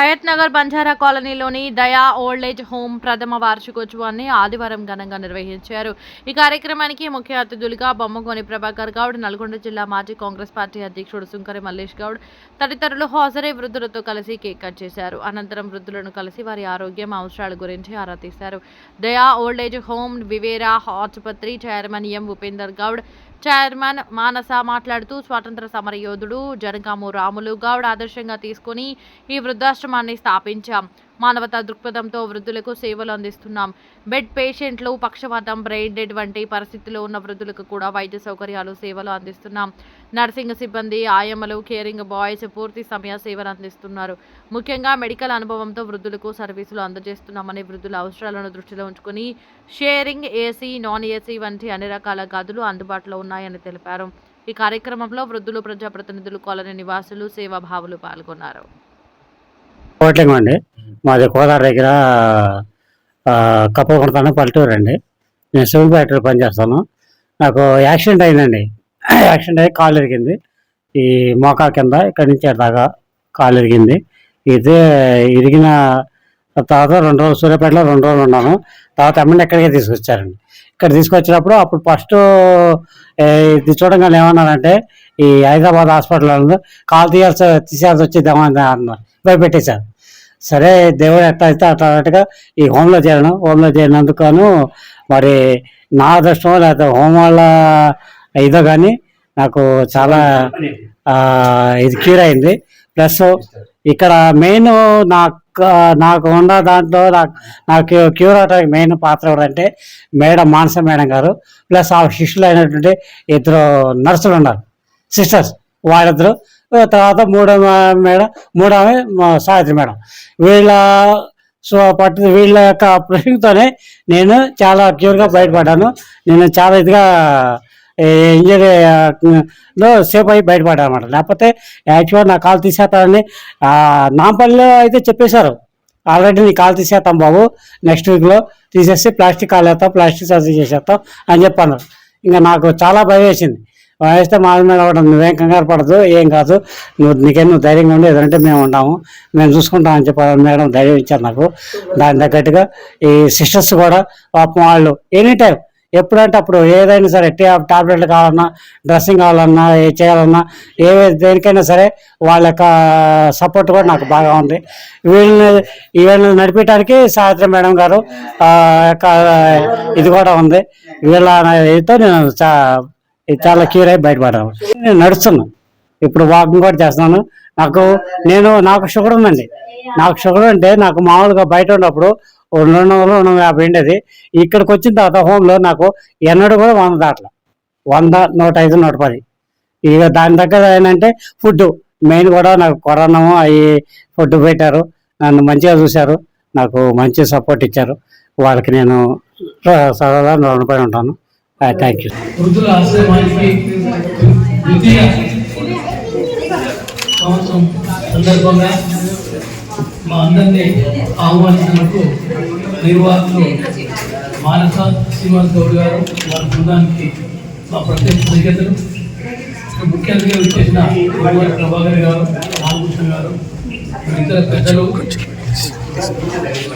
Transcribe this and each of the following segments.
హయత్ నగర్ బంజారా కాలనీలోని దయా old age home ప్రథమ వార్షికోత్సవాన్ని ఆదివారం ఘనంగా నిర్వహించారు. ఈ కార్యక్రమానికి ముఖ్య అతిథులుగా బొమ్మగోని ప్రభాకర్ గౌడ్ నల్గొండ జిల్లా మాజీ కాంగ్రెస్ పార్టీ అధ్యక్షుడు సుంకరి మల్లేష్ గౌడ్ తదితరులు హాజరై వృద్ధులతో కలిసి కేక్ కట్ చేశారు. అనంతరం వృద్ధులను కలిసి వారి ఆరోగ్యం అవసరాల గురించి ఆరా తీశారు. దయా ఓల్డ్ ఏజ్ హోమ్ వివేరా ఆసుపత్రి chairman M Upender Goud chairman Manasa మాట్లాడుతూ స్వాతంత్ర సమర యోధుడు జనగాము రాములు గౌడ్ ఆదర్శంగా తీసుకుని ఈ వృద్ధాశ్రమాన్ని స్థాపించాం. మానవతా దృక్పథంతో వృద్ధులకు సేవలు అందిస్తున్నాం. బెడ్ పేషెంట్లు పక్షవాతం బ్రెయిన్ డెడ్ వంటి పరిస్థితుల్లో ఉన్న వృద్ధులకు కూడా వైద్య సౌకర్యాలు సేవలు అందిస్తున్నాం. నర్సింగ్ సిబ్బంది ఆయమ్మలు కేరింగ్ బాయ్స్ పూర్తి సమయ సేవలు అందిస్తున్నారు. ముఖ్యంగా మెడికల్ అనుభవంతో వృద్ధులకు సర్వీసులు అందజేస్తున్నామని వృద్ధుల అవసరాలను దృష్టిలో ఉంచుకుని షేరింగ్ ఏసీ నాన్ ఏసీ వంటి అన్ని రకాల గదులు అందుబాటులో ఉన్నాయని తెలిపారు. ఈ కార్యక్రమంలో వృద్ధులు ప్రజాప్రతినిధులు కాలనీ నివాసులు సేవాభావులు పాల్గొన్నారు. మాది కోదాడ దగ్గర కప్పలకొడతాను పల్లెటూరు అండి. నేను సివిల్ ఫ్యాక్టరీ పనిచేస్తాను. నాకు యాక్సిడెంట్ అయిందండి. యాక్సిడెంట్ అయ్యి కాలు ఎరిగింది ఈ మోకా కింద ఇక్కడి నుంచి దాకా కాలు ఎరిగింది ఇది ఇరిగిన తర్వాత రెండు రోజులు సూర్యాపేటలో రెండు రోజులు ఉన్నాను. తర్వాత అమ్మని ఎక్కడికే తీసుకొచ్చారండి. ఇక్కడ తీసుకొచ్చినప్పుడు అప్పుడు ఫస్ట్ ఇది చూడంగానే ఏమన్నారంటే ఈ హైదరాబాద్ హాస్పిటల్ కాలు తీయాల్సి తీసేయాల్సి వచ్చేద్దామని అన్నారు. భయపెట్టేశారు. సరే దేవుడు ఎట్లా అయితే అట్లా అన్నట్టుగా ఈ హోంలో చేరను. హోంలో చేరినందుకు మరి నా అదృష్టం లేకపోతే హోం వాళ్ళ ఇదో కానీ నాకు చాలా ఇది క్యూర్ అయింది ప్లస్ ఇక్కడ మెయిన్ నాకు నాకు ఉన్న దాంట్లో నాకు నాకు క్యూర్ అవడానికి మెయిన్ పాత్ర ఎవరంటే మేడం మానస మేడం గారు. ప్లస్ ఆ శిష్యులు అయినటువంటి ఇద్దరు నర్సులు ఉన్నారు. సిస్టర్స్ వాళ్ళిద్దరు తర్వాత మూడో మేడం మూడో ఆమె సావిత్రి మేడం. వీళ్ళ సో పట్టు వీళ్ళ యొక్క ప్రశ్నతోనే నేను చాలా క్యూర్గా బయటపడ్డాను. నేను చాలా ఇదిగా ఇంజరీ లో సేఫ్ అయ్యి బయటపడ్డాను అనమాట లేకపోతే యాక్చువల్ నా కాలు తీసేస్తానని నాంపల్లిలో అయితే చెప్పేశారు. ఆల్రెడీ నీ కాలు తీసేస్తాం బాబు నెక్స్ట్ వీక్లో తీసేసి ప్లాస్టిక్ కాలు వేస్తాం ప్లాస్టిక్ సర్జరీ చేసేస్తాం అని చెప్పాను ఇంకా నాకు చాలా భయం వేసింది. వేస్తే మా మీద అవ్వడం నువ్వేం కంగారు పడదు ఏం కాదు. నువ్వు నీకేం నువ్వు ధైర్యంగా ఉండి ఎదురంటే మేము ఉంటాము. మేము చూసుకుంటాం అని చెప్పి మేడం ధైర్యం ఇచ్చారు నాకు. దాని తగ్గట్టుగా ఈ సిస్టర్స్ కూడా పాపం వాళ్ళు ఎనీ టైం ఎప్పుడంటే అప్పుడు ఏదైనా సరే టాబ్లెట్లు కావాలన్నా డ్రెస్సింగ్ కావాలన్నా ఏ చేయాలన్నా ఏ దేనికైనా సరే వాళ్ళ యొక్క సపోర్ట్ కూడా నాకు బాగా ఉంది. వీళ్ళని వీళ్ళని నడిపించడానికి సావిత్రి మేడం గారు యొక్క ఇది కూడా ఉంది. వీళ్ళ ఇదితో నేను చా ఇది చాలా క్యూర్ అయి బయటపడ్డాను నేను నడుస్తున్నాను ఇప్పుడు వాకింగ్ కూడా చేస్తున్నాను. నాకు నేను నాకు షుగర్ ఉందండి. నాకు షుగర్ అంటే నాకు మామూలుగా బయట ఉన్నప్పుడు రెండు వందలు రెండు యాభై ఉండేది. ఇక్కడికి వచ్చిన తర్వాత హోమ్లో నాకు ఎన్నడూ కూడా వంద దాట్ల. వంద నూట ఐదు నూట పది. ఇక దాని దగ్గర ఏంటంటే ఫుడ్ మెయిన్ కూడా నాకు కరోనా అవి ఫుడ్ పెట్టారు. నన్ను మంచిగా చూశారు. నాకు మంచి సపోర్ట్ ఇచ్చారు. వాళ్ళకి నేను సరదా రుణపడి ఉంటాను. థ్యాంక్ యూ వృద్ధుల ఆశ్రమానికి ద్వితీయ సంవత్సరం సందర్భంగా మా అందరినీ ఆహ్వానించినందుకు నిర్వాహకులు మానస శ్రీనివాస్ గౌడ్ గారు వారి బృందానికి మా ప్రత్యేక కృతజ్ఞతలు ముఖ్య అతిథిగా వచ్చేసిన గురువారి ప్రభాకర్ గారు రామకృష్ణ గారు ఇతర పెద్దలు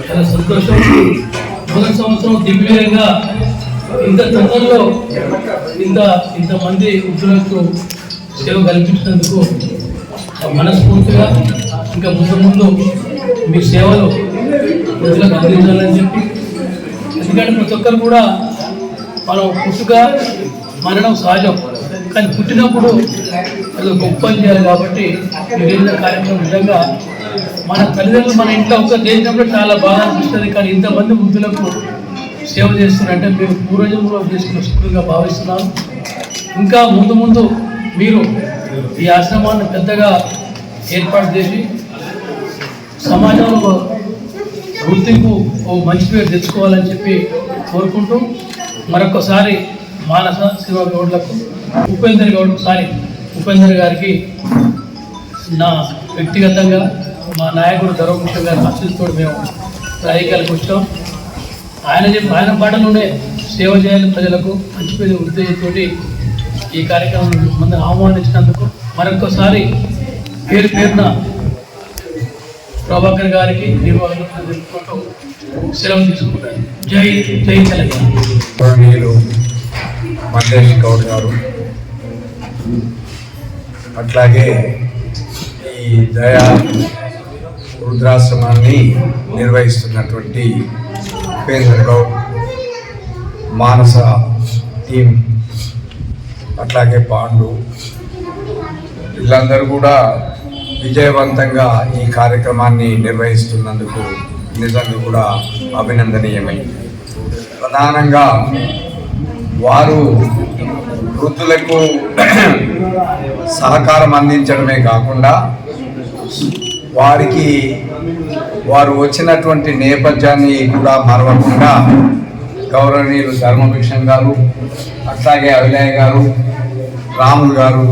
చాలా సంతోషం మొదటి సంవత్సరం దిగ్విజయంగా ఇంత తొందరలో ఇంత ఇంతమంది వృద్ధులకు సేవ కల్పించినందుకు మనస్ఫూర్తిగా ఇంకా ముందు ముందు మీ సేవలు ప్రజలకు అందించాలని చెప్పి ఎందుకంటే ప్రతి ఒక్కరు కూడా మనం పుట్టుక మరణం సహజం కానీ పుట్టినప్పుడు అది గొప్ప చేయాలి కాబట్టి వివిధ కార్యక్రమం నిజంగా మన తల్లిదండ్రులు మన ఇంట్లో ఒక చేసినప్పుడు చాలా బాగా అనిపిస్తుంది. కానీ ఇంతమంది వృద్ధులకు సేవ చేస్తున్నారంటే మీరు పూర్వజంలో చేసుకున్న శుక్రుగా భావిస్తున్నాను ఇంకా ముందు ముందు మీరు ఈ ఆశ్రమాన్ని పెద్దగా ఏర్పాటు చేసి సమాజంలో గుర్తింపు ఓ మంచి పేరు తెచ్చుకోవాలని చెప్పి కోరుకుంటూ మరొకసారి మానస శివ గౌడ్లకు ఉపేందర్ గౌడ్ సారీ ఉపేందర్ గారికి నా వ్యక్తిగతంగా మా నాయకుడు ధర్మకృష్ణ గారి ఆశీస్సుతో మేము రాజకీయాలకు వచ్చాం. ఆయన చెప్పి ఆయన పాటలోనే సేవ చేయాలి ప్రజలకు మంచి పేరు ఉద్దేశంతో ఈ కార్యక్రమం మంది ఆహ్వానించినందుకు మరొకసారి పేరు పేరున ప్రభాకర్ గారికి ధన్యవాదాలు తెలుపుకుంటూ సెలవు తీసుకుంటాను. జై జై తెలంగాణ. గౌరవనీయులు గౌడ్ గారు. అట్లాగే ఈ దయా వృద్ధాశ్రమాన్ని నిర్వహిస్తున్నటువంటి ఉపేంద్ర మానస టీం అట్లాగే పాండు వీళ్ళందరూ కూడా విజయవంతంగా ఈ కార్యక్రమాన్ని నిర్వహిస్తున్నందుకు నిజంగా కూడా అభినందనీయమైంది ప్రధానంగా వారు వృద్ధులకు సహకారం అందించడమే కాకుండా వారికి వారు వచ్చినటువంటి నేపథ్యాన్ని కూడా మరవకుండా గౌరవనీయులు ధర్మభిక్షం గారు అట్లాగే అభినయ్ గారు రాములు గారు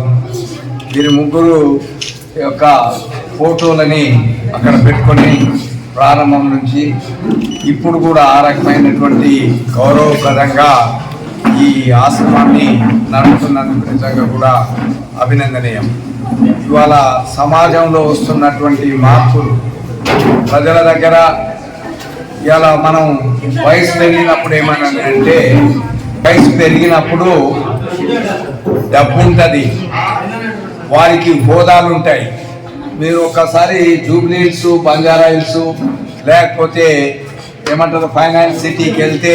వీరి ముగ్గురు యొక్క ఫోటోలని అక్కడ పెట్టుకొని ప్రారంభం నుంచి ఇప్పుడు కూడా ఆ రకమైనటువంటి గౌరవప్రదంగా ఈ ఆశ్రమాన్ని నడుపుతున్నందుకు నిజంగా కూడా అభినందనీయం. ఇవాళ సమాజంలో వస్తున్నటువంటి మార్పులు ప్రజల దగ్గర ఇలా మనం వయసు పెరిగినప్పుడు ఏమన్నా అంటే వయసు పెరిగినప్పుడు డబ్బు ఉంటుంది వారికి హోదాలు ఉంటాయి మీరు ఒక్కసారి జూబ్లీ హిల్స్ బంజారా హిల్స్ లేకపోతే ఏమంటారు ఫైనాన్స్ సిటీకి వెళ్తే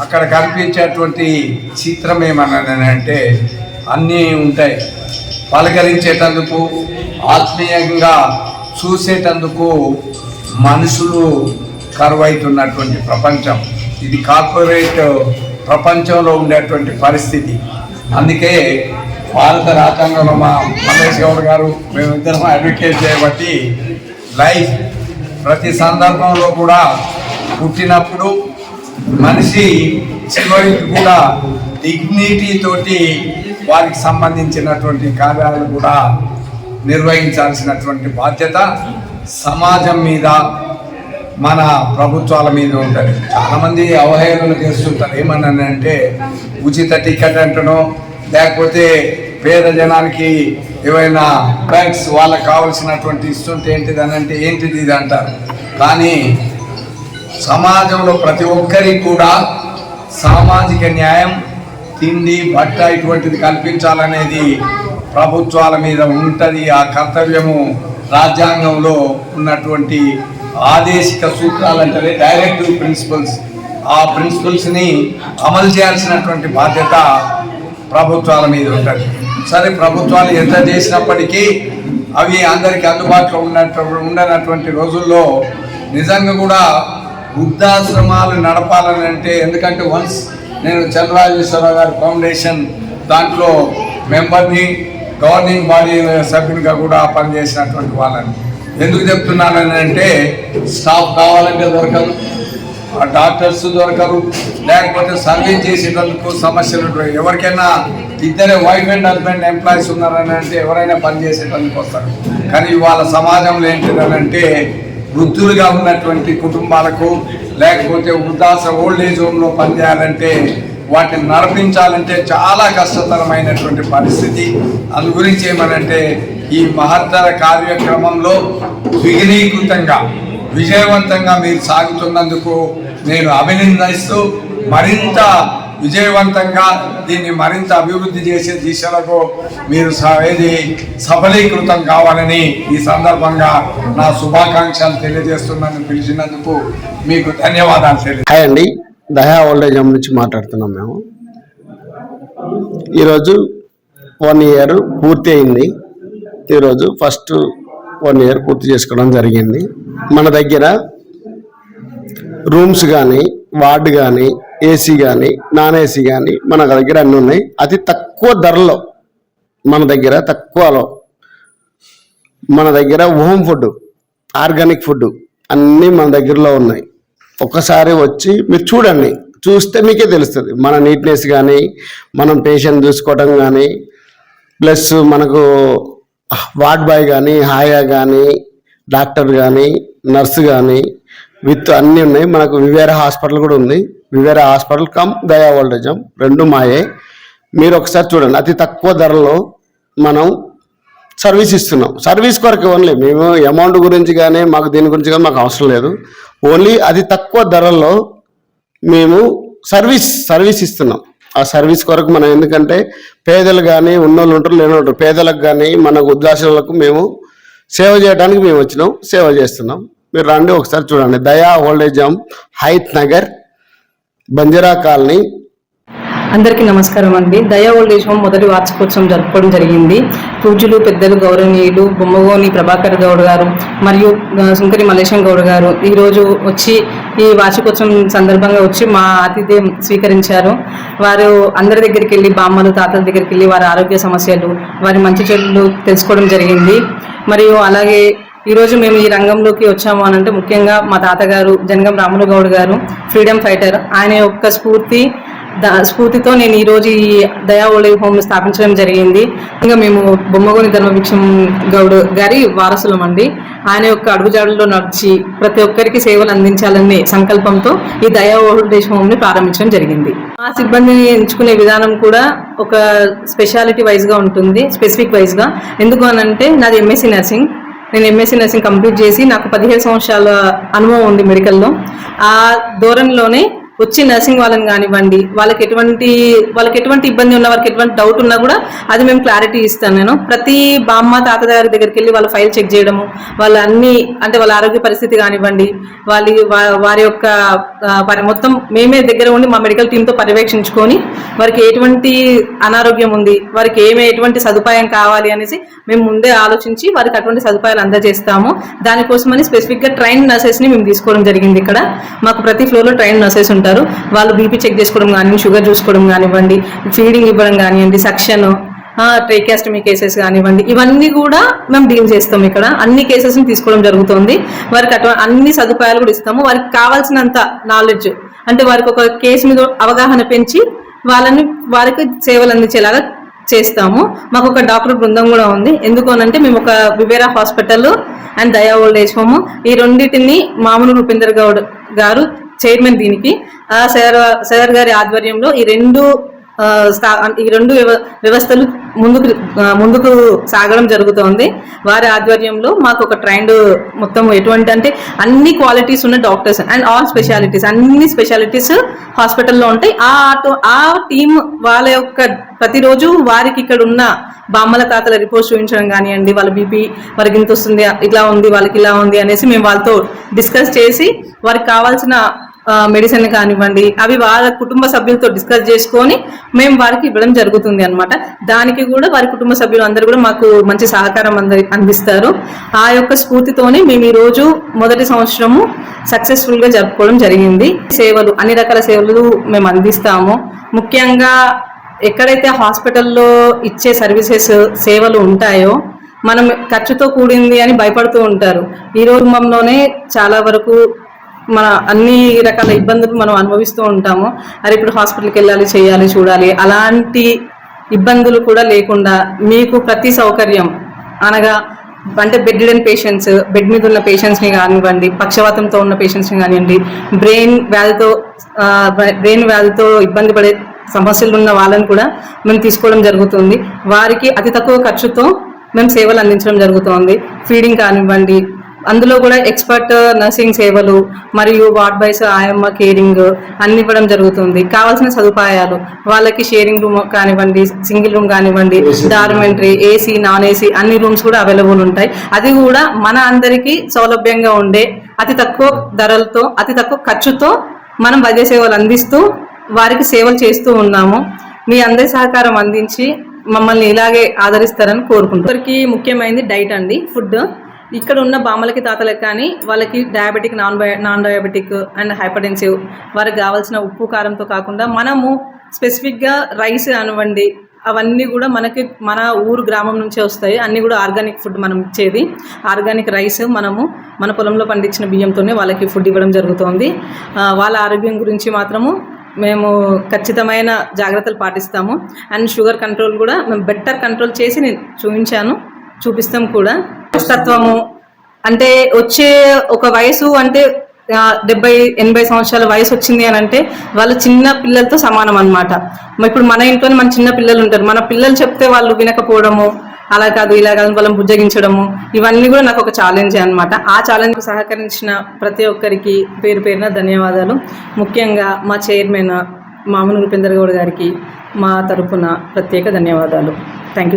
అక్కడ కనిపించేటువంటి చిత్రం ఏమన్నానంటే అన్నీ ఉంటాయి. పలకరించేటందుకు ఆత్మీయంగా చూసేటందుకు మనుషులు కరువైతున్నటువంటి ప్రపంచం. ఇది కార్పొరేట్ ప్రపంచంలో ఉండేటువంటి పరిస్థితి. అందుకే భారత రాజ్యాంగంలో మా మహేష్ గౌడ్ గారు మేమిద్దరం అడ్వకేట్ చేయబట్టి లైఫ్ ప్రతి సందర్భంలో కూడా పుట్టినప్పుడు మనిషి చివరికి కూడా డిగ్నిటీ తోటి వారికి సంబంధించినటువంటి కార్యాలు కూడా నిర్వహించాల్సినటువంటి బాధ్యత సమాజం మీద మన ప్రభుత్వాల మీద ఉంటుంది. చాలామంది అవహేళన చేస్తుంటారు. ఏమన్నా అంటే ఉచిత టికెట్ అంటనో లేకపోతే పేద జనానికి ఏవైనా బ్యాగ్స్ వాళ్ళకి కావాల్సినటువంటి ఇస్తుంటే ఏంటిది అని అంటే ఏంటిది ఇది అంటారు. కానీ సమాజంలో ప్రతి ఒక్కరికి కూడా సామాజిక న్యాయం తిండి బట్ట ఇటువంటిది కల్పించాలనేది ప్రభుత్వాల మీద ఉంటుంది ఆ కర్తవ్యము. రాజ్యాంగంలో ఉన్నటువంటి ఆదేశిక సూత్రాలు అంటే డైరెక్టివ్ ప్రిన్సిపల్స్. ఆ ప్రిన్సిపల్స్ని అమలు చేయాల్సినటువంటి బాధ్యత ప్రభుత్వాల మీద ఉంటుంది. సరే ప్రభుత్వాలు ఎంత చేసినప్పటికీ అవి అందరికీ అందుబాటులో ఉన్నట్టు ఉండనటువంటి రోజుల్లో నిజంగా కూడా వృద్ధాశ్రమాలు నడపాలని అంటే ఎందుకంటే వన్స్ నేను చంద్రరాజేశ్వరరావు గారి ఫౌండేషన్ దాంట్లో మెంబర్ని గవర్నింగ్ బాడీ సభ్యునిగా కూడా పనిచేసినటువంటి వాళ్ళని. ఎందుకు చెప్తున్నానని అంటే స్టాఫ్ కావాలంటే దొరకదు ఆ డాక్టర్స్ దొరకరు లేకపోతే సర్వీస్ చేసేటందుకు సమస్యలు ఉంటాయి. ఎవరికైనా ఇద్దరే వైఫ్ అండ్ హస్బెండ్ ఎంప్లాయీస్ ఉన్నారని అంటే ఎవరైనా పని చేసేటందుకు వస్తారు. కానీ ఇవాళ సమాజంలో ఏంటిదని అంటే వృద్ధులుగా ఉన్నటువంటి కుటుంబాలకు లేకపోతే వృద్ధాశ్ర ఓల్డ్ ఏజ్ హోమ్లో పనిచేయాలంటే వాటిని నడిపించాలంటే చాలా కష్టతరమైనటువంటి పరిస్థితి. అందు గురించి ఏమనంటే ఈ మహత్తర కార్యక్రమంలో విఘ్నీకృతంగా విజయవంతంగా మీరు సాగుతున్నందుకు నేను అభినందిస్తూ మరింత విజయవంతంగా దీన్ని మరింత అభివృద్ధి చేసే దిశలకు మీరు ఏది సఫలీకృతం కావాలని ఈ సందర్భంగా నా శుభాకాంక్షలు తెలియజేస్తున్నాను. పిలిచినందుకు మీకు ధన్యవాదాలు తెలియ అండి. దయా ఓల్డేజ్ హోమ్ నుంచి మాట్లాడుతున్నాం మేము. ఈరోజు వన్ ఇయర్ పూర్తి అయింది. ఈరోజు ఫస్ట్ వన్ ఇయర్ పూర్తి చేసుకోవడం జరిగింది. మన దగ్గర రూమ్స్ కానీ వార్డ్ కానీ ఏసీ కానీ నాన్ ఏసీ కానీ మన దగ్గర అన్నీ ఉన్నాయి. అతి తక్కువ ధరలో మన దగ్గర తక్కువలో మన దగ్గర హోమ్ ఫుడ్ ఆర్గానిక్ ఫుడ్ అన్నీ మన దగ్గరలో ఉన్నాయి. ఒక్కసారి వచ్చి మీరు చూడండి. చూస్తే మీకే తెలుస్తుంది. మన నీట్నెస్ కానీ మనం పేషెంట్ చూసుకోవడం కానీ ప్లస్ మనకు వార్డ్ బాయ్ కానీ హాయా కానీ డాక్టర్ కానీ నర్సు కానీ విత్ అన్నీ ఉన్నాయి. మనకు వివేర హాస్పిటల్ కూడా ఉంది. వివేర హాస్పిటల్ కమ్ దయా ఓల్డేజం రెండు మాయే. మీరు ఒకసారి చూడండి. అతి తక్కువ ధరలో మనం సర్వీస్ ఇస్తున్నాం. సర్వీస్ కొరకు ఓన్లీ. మేము అమౌంట్ గురించి కానీ మాకు దీని గురించి కానీ మాకు అవసరం లేదు. ఓన్లీ అది తక్కువ ధరల్లో మేము సర్వీస్ సర్వీస్ ఇస్తున్నాం. ఆ సర్వీస్ కొరకు మనం ఎందుకంటే పేదలు కానీ ఉన్నోళ్ళు ఉంటారు లేని ఉంటారు. పేదలకు కానీ మన ఉద్దాసులకు మేము సేవ చేయడానికి మేము వచ్చినాం సేవ చేస్తున్నాం. మీరు రండి ఒకసారి చూడండి. Daya old age home Hayath Nagar Banjara colony అందరికీ నమస్కారం అండి. దయా ఓల్డ్ హోమ్ మొదటి వార్షికోత్సవం జరుపుకోవడం జరిగింది. పూజలు పెద్దలు గౌరవనీయులు బొమ్మగోని ప్రభాకర్ గౌడ్ గారు మరియు సుంకరి మలేశం గౌడ్ గారు ఈరోజు వచ్చి ఈ వార్షికోత్సవం సందర్భంగా వచ్చి మా ఆతిథ్యం స్వీకరించారు. వారు అందరి దగ్గరికి వెళ్ళి బామ్మలు తాతల దగ్గరికి వెళ్ళి వారి ఆరోగ్య సమస్యలు వారి మంచి చెడులు తెలుసుకోవడం జరిగింది. మరియు అలాగే ఈరోజు మేము ఈ రంగంలోకి వచ్చాము అని అంటే ముఖ్యంగా మా తాతగారు జనగం రాములు గౌడ్ గారు ఫ్రీడమ్ ఫైటర్. ఆయన యొక్క స్ఫూర్తి దా- స్ఫూర్తితో నేను ఈరోజు ఈ దయా ఓల్డ్ ఏజ్ హోమ్ స్థాపించడం జరిగింది. ఇంకా మేము బొమ్మగోని ధర్మభిక్షం గౌడ్ గారి వారసులం అండి. ఆయన యొక్క అడుగుజాడల్లో నడిచి ప్రతి ఒక్కరికి సేవలు అందించాలనే సంకల్పంతో ఈ దయా ఓల్డ్ ఏజ్ ప్రారంభించడం జరిగింది. ఆ సిబ్బందిని ఎంచుకునే విధానం కూడా ఒక స్పెషాలిటీ వైజ్గా ఉంటుంది స్పెసిఫిక్ వైజ్గా. ఎందుకు అనంటే నాది ఎంఎస్సీ నర్సింగ్. నేను ఎంఎస్సీ నర్సింగ్ కంప్లీట్ చేసి నాకు పదిహేడు సంవత్సరాల అనుభవం ఉంది మెడికల్లో. ఆ ధోరణిలోనే వచ్చి నర్సింగ్ వాళ్ళని కానివ్వండి వాళ్ళకి ఎటువంటి వాళ్ళకి ఎటువంటి ఇబ్బంది ఉన్న వాళ్ళకి ఎటువంటి డౌట్ ఉన్నా కూడా అది మేము క్లారిటీ ఇస్తాను నేను. ప్రతి బామ్మ తాత గారి దగ్గరికి వెళ్ళి వాళ్ళ ఫైల్ చెక్ చేయడము వాళ్ళ అన్ని అంటే వాళ్ళ ఆరోగ్య పరిస్థితి కానివ్వండి వాళ్ళ వారి యొక్క మొత్తం మేమే దగ్గర ఉండి మా మెడికల్ టీంతో పర్యవేక్షించుకొని వారికి ఎటువంటి అనారోగ్యం ఉంది వారికి ఏమే ఎటువంటి సదుపాయం కావాలి అనేసి మేము ముందే ఆలోచించి వారికి అటువంటి సదుపాయాలు అందజేస్తాము. దానికోసమని స్పెసిఫిక్గా ట్రైన్ నర్సెస్ని మేము తీసుకోవడం జరిగింది ఇక్కడ. మాకు ప్రతి ఫ్లోర్లో ట్రైన్ నర్సెస్ ఉంటారు. వాళ్ళు బీపీ చెక్ చేసుకోవడం కానివ్వండి షుగర్ చూసుకోవడం కానివ్వండి ఫీడింగ్ ఇవ్వడం కానివ్వండి సక్షన్ ట్రేకాస్టమీ కేసెస్ కానివ్వండి ఇవన్నీ కూడా మేము డీల్ చేస్తాం ఇక్కడ. అన్ని కేసెస్ని తీసుకోవడం జరుగుతుంది. వారికి అటు అన్ని సదుపాయాలు కూడా ఇస్తాము. వారికి కావాల్సినంత నాలెడ్జ్ అంటే వారికి ఒక కేసు మీద అవగాహన పెంచి వాళ్ళని వారికి సేవలు అందించేలాగా చేస్తాము. మాకు ఒక డాక్టర్ బృందం కూడా ఉంది. ఎందుకు అనంటే మేము ఒక Vivera hospital and Daya old age home. ఈ రెండింటిని మామూలు రూపేందర్ గౌడ్ గారు చైర్మన్ దీనికి. ఆ సార్ సార్ గారి ఆధ్వర్యంలో ఈ రెండు స్థా- ఈ రెండు వ్యవ- వ్యవస్థలు ముందుకు ముందుకు సాగడం జరుగుతోంది. వారి ఆధ్వర్యంలో మాకు ఒక ట్రైండ్ మొత్తం ఎటువంటి అంటే అన్ని క్వాలిటీస్ ఉన్న డాక్టర్స్ అండ్ ఆల్ స్పెషాలిటీస్ అన్ని స్పెషాలిటీస్ హాస్పిటల్లో ఉంటాయి. ఆ ఆటో ఆ టీం వాళ్ళ యొక్క ప్రతిరోజు వారికి ఇక్కడ ఉన్న బామ్మల తాతల రిపోర్ట్స్ చూపించడం కానివ్వండి వాళ్ళ బీపీ వారికి ఇంత వస్తుంది ఇట్లా ఉంది వాళ్ళకి ఇలా ఉంది అనేసి మేము వాళ్ళతో డిస్కస్ చేసి వారికి కావాల్సిన మెడిసిన్ కానివ్వండి అవి వాళ్ళ కుటుంబ సభ్యులతో డిస్కస్ చేసుకొని మేము వారికి ఇవ్వడం జరుగుతుంది అనమాట దానికి కూడా వారి కుటుంబ సభ్యులు అందరూ కూడా మాకు మంచి సహకారం అంద అందిస్తారు. ఆ యొక్క స్ఫూర్తితోనే మేము ఈ రోజు మొదటి సంవత్సరము సక్సెస్ఫుల్గా జరుపుకోవడం జరిగింది. సేవలు అన్ని రకాల సేవలు మేము అందిస్తాము. ముఖ్యంగా ఎక్కడైతే హాస్పిటల్లో ఇచ్చే సర్వీసెస్ సేవలు ఉంటాయో మనం ఖర్చుతో కూడింది అని భయపడుతూ ఉంటారు. ఈ రోజు కుటుంబంలోనే చాలా వరకు మన అన్ని రకాల ఇబ్బందులు మనం అనుభవిస్తూ ఉంటాము. అరే ఇప్పుడు హాస్పిటల్కి వెళ్ళాలి చేయాలి చూడాలి. అలాంటి ఇబ్బందులు కూడా లేకుండా మీకు ప్రతి సౌకర్యం అనగా అంటే బెడ్ పేషెంట్స్ బెడ్ మీద ఉన్న పేషెంట్స్ని కానివ్వండి పక్షవాతంతో ఉన్న పేషెంట్స్ని కానివ్వండి బ్రెయిన్ వ్యాధితో బ్రెయిన్ వ్యాధితో ఇబ్బంది పడే సమస్యలు ఉన్న వాళ్ళని కూడా మేము తీసుకోవడం జరుగుతుంది. వారికి అతి తక్కువ ఖర్చుతో మేము సేవలు అందించడం జరుగుతోంది. ఫీడింగ్ కానివ్వండి అందులో కూడా ఎక్స్పర్ట్ నర్సింగ్ సేవలు మరియు వార్డ్ వైస్ ఆయమ్మ కేరింగ్ అన్ని ఇవ్వడం జరుగుతుంది. కావాల్సిన సదుపాయాలు వాళ్ళకి షేరింగ్ రూమ్ కానివ్వండి సింగిల్ రూమ్ కానివ్వండి డార్మెంటరీ ఏసీ నాన్ ఏసీ అన్ని రూమ్స్ కూడా అవైలబుల్ ఉంటాయి. అది కూడా మన అందరికీ సౌలభ్యంగా ఉండే అతి తక్కువ ధరలతో అతి తక్కువ ఖర్చుతో మనం వైద్య సేవలు అందిస్తూ వారికి సేవలు చేస్తూ ఉన్నాము. మీ అందరి సహకారం అందించి మమ్మల్ని ఇలాగే ఆదరిస్తారని కోరుకుంటారు ముఖ్యమైనది డైట్ అండి ఫుడ్. ఇక్కడ ఉన్న బామ్మలకి తాతలకు కానీ వాళ్ళకి డయాబెటిక్ నాన్ బయ నాన్ డయాబెటిక్ అండ్ హైపర్టెన్సివ్ వారికి కావాల్సిన ఉప్పు కారంతో కాకుండా మనము స్పెసిఫిక్గా రైస్ కానివ్వండి అవన్నీ కూడా మనకి మన ఊరు గ్రామం నుంచే వస్తాయి. అన్నీ కూడా ఆర్గానిక్ ఫుడ్ మనం ఇచ్చేది. ఆర్గానిక్ రైస్ మనము మన పొలంలో పండించిన బియ్యంతోనే వాళ్ళకి ఫుడ్ ఇవ్వడం జరుగుతుంది. వాళ్ళ ఆరోగ్యం గురించి మాత్రము మేము ఖచ్చితమైన జాగ్రత్తలు పాటిస్తాము. అండ్ షుగర్ కంట్రోల్ కూడా మేము బెటర్ కంట్రోల్ చేసి నేను చూపించాను చూపిస్తాం కూడా. మనస్తత్వము అంటే వచ్చే ఒక వయసు అంటే డెబ్బై ఎనభై సంవత్సరాల వయసు వచ్చింది అని అంటే వాళ్ళు చిన్న పిల్లలతో సమానం అనమాట ఇప్పుడు మన ఇంట్లోనే మన చిన్న పిల్లలు ఉంటారు. మన పిల్లలు చెప్తే వాళ్ళు వినకపోవడము అలా కాదు ఇలా కాదు వాళ్ళని బుజ్జగించడము ఇవన్నీ కూడా నాకు ఒక ఛాలెంజ్ అనమాట ఆ ఛాలెంజ్ సహకరించిన ప్రతి ఒక్కరికి పేరు పేరున ధన్యవాదాలు. ముఖ్యంగా మా చైర్మన్ మామూలు రూపేందర్ గౌడ్ గారికి మా తరపున ప్రత్యేక ధన్యవాదాలు. Thank you